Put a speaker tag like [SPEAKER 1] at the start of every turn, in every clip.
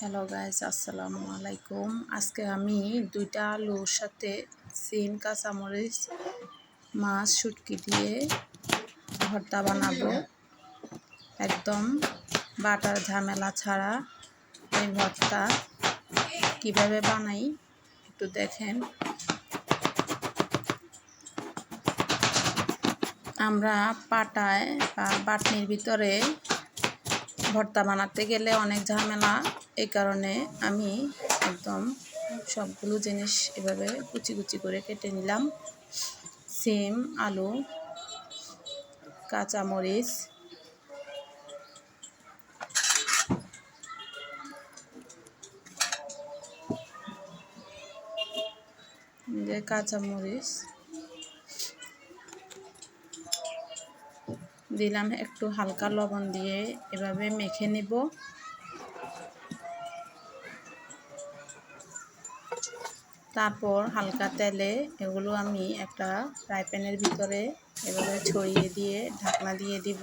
[SPEAKER 1] Hello guys আসসালামু আলাইকুম আজকে আমি দুইটা আলুর সাথে সিম কাঁচামরিচ, মাছ, শুটকি দিয়ে ভর্তা বানাবো। একদম বাটার ঝামেলা ছাড়া এই ভর্তা কীভাবে বানাই একটু দেখেন। আমরা পাটায় বা বাটনির ভিতরে ভর্তা বানাতে গেলে অনেক ঝামেলা এই কারণে আমি একদম সবগুলো জিনিস এভাবে কুচি কুচি করে কেটে নিলাম। সিম, আলু, কাঁচামরিচ যে কাঁচামরিচ দিলাম একটু হালকা লবণ দিয়ে এভাবে মেখে নিব। তারপর হালকা তেলে এগুলো আমি একটা ফ্রাই প্যানের ভিতরে এভাবে ছড়িয়ে দিয়ে, ঢাকনা দিয়ে দিব।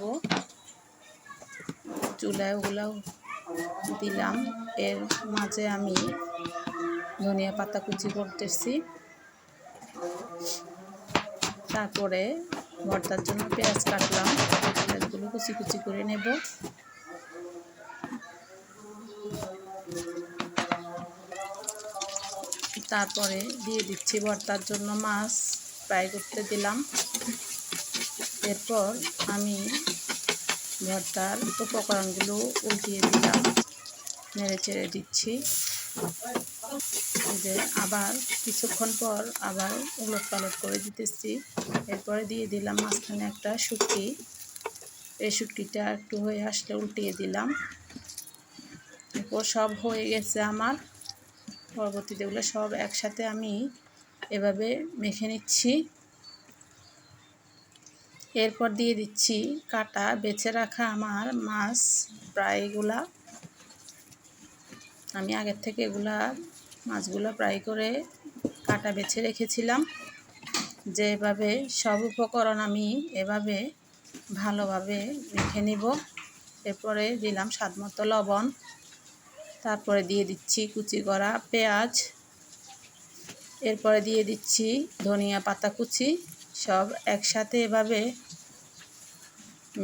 [SPEAKER 1] চুলায় ওগুলো দিলাম। এর মাঝে আমি ধনিয়া পাতা কুচি করতেছি। তারপরে ভর্তার জন্য পেঁয়াজ কাটলাম। পেঁয়াজগুলো কুচি কুচি করে নেব। তারপরে দিয়ে দিচ্ছি ভর্তার জন্য মাছ ফ্রাই করতে দিলাম। এরপর আমি ভর্তার উপকরণগুলো উল্টিয়ে দিলাম। নেড়ে চেড়ে দিচ্ছি। যে আবার কিছুক্ষণ পর আবার উলট পালট করে দিতেছি। এরপরে দিয়ে দিলাম মাঝখানে একটা শুটকি। এই শুটকিটা একটু হয়ে আসলে উল্টিয়ে দিলাম। এরপর সব হয়ে গেছে আমার। পরবর্তীতে এগুলো সব একসাথে আমি এভাবে মেখে নিচ্ছি। এরপর দিয়ে দিচ্ছি কাটা, বেছে রাখা আমার মাছ, প্রায়গুলা। আমি আগের থেকে এগুলা মাছগুলো প্রায় করে কাটা, বেছে রেখেছিলাম। যে এভাবে সব উপকরণ আমি এভাবে ভালোভাবে রেখে নিব। এরপরে দিলাম স্বাদ মতো লবণ। তারপরে দিয়ে দিচ্ছি কুচি করা পেঁয়াজ। এরপরে দিয়ে দিচ্ছি ধনিয়া পাতা কুচি, সব একসাথে এভাবে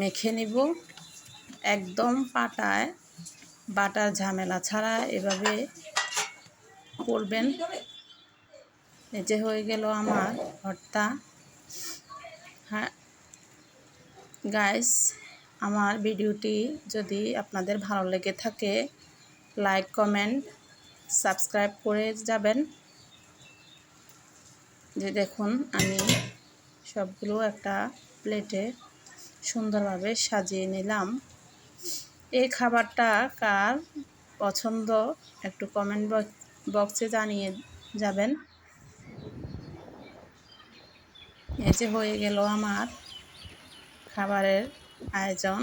[SPEAKER 1] মেখে নিব। একদম পাটায়, বাটার ঝামেলা ছাড়া এভাবে করবেন। এই যে হয়ে গেল আমার ভর্তা। হ্যাঁ গাইস আমার ভিডিওটি যদি আপনাদের ভালো লেগে থাকে লাইক, কমেন্ট, সাবস্ক্রাইব করে যাবেন। যে দেখুন, আমি সবগুলো একটা প্লেটে সুন্দরভাবে সাজিয়ে নিলাম। এই খাবারটা কার পছন্দ একটু কমেন্ট বক্সে জানিয়ে যাবেন। এই যে হয়ে গেল আমার খাবারের আয়োজন।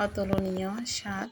[SPEAKER 1] অতুলনীয় স্বাদ